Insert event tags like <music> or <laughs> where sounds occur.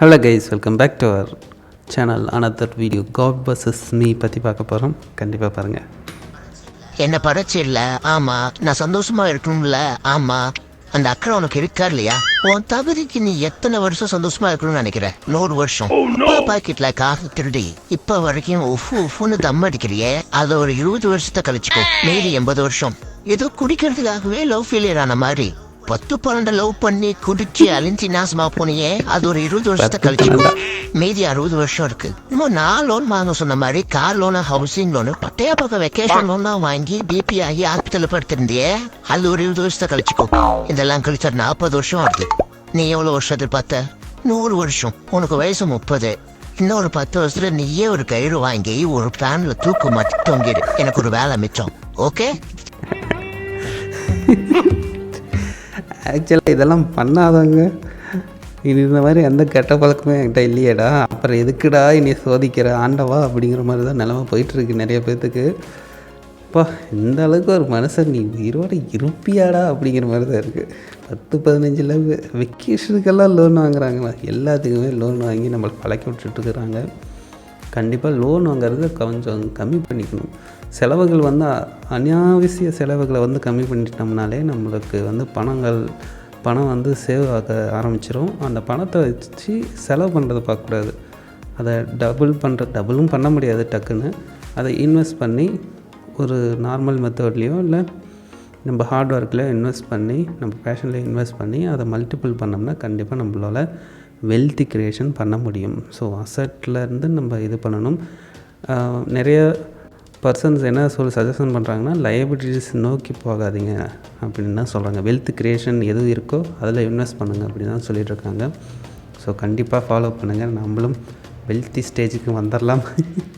Hello guys welcome back to our channel another video god vs me பற்றி பார்க்க போகிறோம் கண்டிப்பாக பாருங்கள் என்ன படைச்சு இல்ல? ஆமா நான் சந்தோஷமா இருக்கணும்ல? ஆமா. அந்த அக்கறை உனக்கு இருக்கா இல்லையா? உன் தகுதிக்கு நீ எத்தனை வருஷம் சந்தோஷமா இருக்கணும்னு நினைக்கிற நூறு வருஷம். பாக்கெட்ல காசு திருடி இப்ப வரைக்கும் உஃபு உஃப்னு தம் அடிக்கிறியே? அது ஒரு இருபது வருஷத்தை கழிச்சுக்கோ. மீதி எண்பது வருஷம். ஏதோ குடிக்கிறதுக்காகவே லவ் ஃபெயிலியர் ஆன மாதிரி. பத்து பன்னெண்டு லவ் பண்ணி குடிச்சு அழிஞ்சி நாசமா போனியே? அது ஒரு இருபது வருஷத்தை கழிச்சுக்கோ மீதி அறுபது வருஷம் இருக்கு. இன்னும் நான் லோன் வாங்க சொன்ன மாதிரி car loan housing loan Pattaya பக்கம் வெக்கேஷன் லோன் தான் வாங்கி பிபி ஆகி ஹாஸ்பிட்டல் படுத்திருந்தியே? அது ஒரு இருபது வருஷத்தை கழிச்சுக்கோ. இதெல்லாம் கழிச்சா நாற்பது வருஷம் ஆகுது. நீ எவ்வளவு வருஷம் எதிர்பார்த்த? நூறு வருஷம். உனக்கு வயசு முப்பது. இன்னொரு பத்து வருஷத்துல நீயே ஒரு கயிறு வாங்கி ஒரு பிளான்ல தூக்கு மாட்டி தொங்கிடு. எனக்கு ஒரு வேலை மிச்சம். ஓகே ஆக்சுவலாக இதெல்லாம் பண்ணாதவங்க. இது இந்த மாதிரி எந்த கெட்ட பழக்கமே என்கிட்ட இல்லையேடா. அப்புறம் எதுக்குடா இனி சோதிக்கிற ஆண்டவா அப்படிங்கிற மாதிரி தான் நிலமை போயிட்டுருக்கு நிறைய பேர்த்துக்கு அப்பா இந்த அளவுக்கு ஒரு மனுஷன் நீ உயிரோட இருப்பியாடா அப்படிங்கிற மாதிரி தான் இருக்குது பத்து பதினஞ்சில் வெக்கேஷனுக்கெல்லாம் லோன் வாங்குறாங்களா? எல்லாத்துக்குமே லோன் வாங்கி நம்மளை பழக்கி விட்டுட்டுருக்குறாங்க கண்டிப்பாக லோன் வாங்குறது கொஞ்சம் கம்மி பண்ணிக்கணும். செலவுகள் வந்து அனாவசிய செலவுகளை வந்து கம்மி பண்ணிட்டோம்னாலே நம்மளுக்கு வந்து பணங்கள் பணம் வந்து சேவ் ஆக ஆரம்பிச்சிடும் அந்த பணத்தை வச்சு செலவு பண்ணுறதை பார்க்கக்கூடாது. அதை டபுள் பண்ணுற டபுளும் பண்ண முடியாது டக்குன்னு. அதை இன்வெஸ்ட் பண்ணி ஒரு நார்மல் மெத்தட்லேயோ இல்லை நம்ம ஹார்ட் ஒர்க்கில் இன்வெஸ்ட் பண்ணி நம்ம பேஷனில் இன்வெஸ்ட் பண்ணி அதை மல்டிபிள் பண்ணோம்னா கண்டிப்பாக நம்மளால் வெல்த் க்ரியேஷன் பண்ண முடியும். ஸோ அசட்லேருந்து நம்ம இது பண்ணணும். நிறைய பர்சன்ஸ் என்ன சொல்லி சஜஷன் பண்ணுறாங்கன்னா லயபிலிட்டிஸ் நோக்கி போகாதீங்க அப்படின்னு தான் சொல்கிறாங்க வெல்த் க்ரியேஷன் எது இருக்கோ அதில் இன்வெஸ்ட் பண்ணுங்கள் அப்படி தான் சொல்லிகிட்ருக்காங்க ஸோ கண்டிப்பாக ஃபாலோ பண்ணுங்கள் நம்மளும் வெல்த்தி ஸ்டேஜுக்கு வந்துடலாம் <laughs>